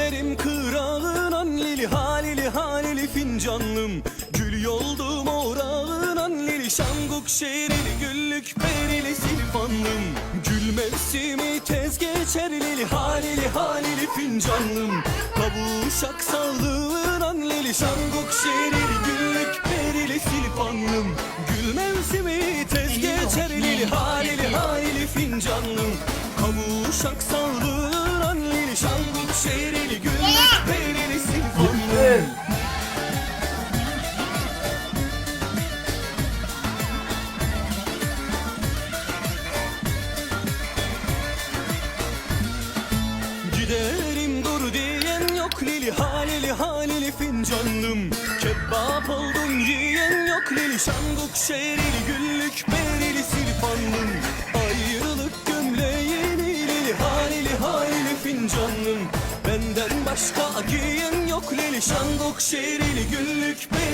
Giderim kırağın anneli halili halili fincanlım. Gül yoldum orağın anneli şanguk şehrili güllük perili silfanlım. Gül mevsimi tez geçer lili halili halili fincanlım. Kavuşak sağlığın anneli şanguk şehrili güllük perili silfanlım. Gül mevsimi tez geçer lili halili halili fincanlım. Kavuşak sağlığın anneli şanguk şehrili güllük perili silfanlım Giderim dur diyen yok Lili halili halili fincanlım. Kebap oldum yiyen yok Lili şanguk şerili güllük berili başka giyen yok. Lili şanguk şerili güllük berili